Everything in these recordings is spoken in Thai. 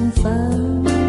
งฟั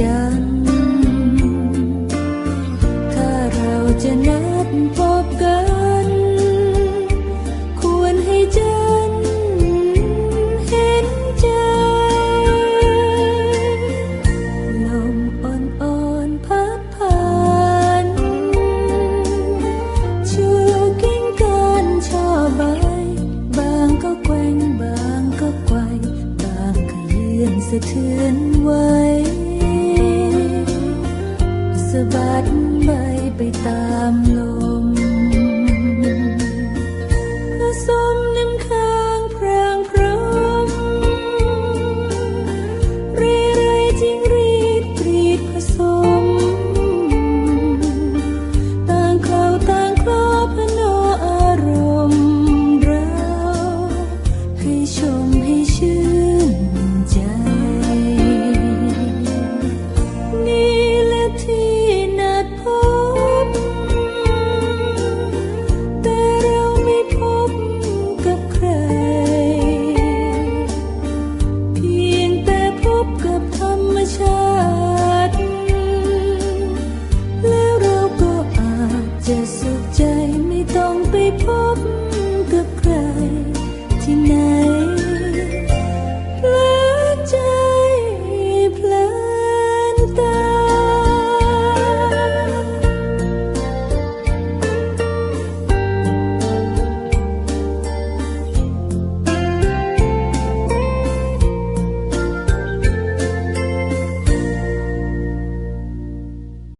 จันทร์ถ้าเราจะนัดพบกัน ควรให้จันทร์เห็นใจลมอ่อนๆพัดผ่านชูกิ่งก้านช่อใบ บางก็แกว่งบางก็ไกวบางก็ยื่นสะเทือนไหว บัดใบไปตามลม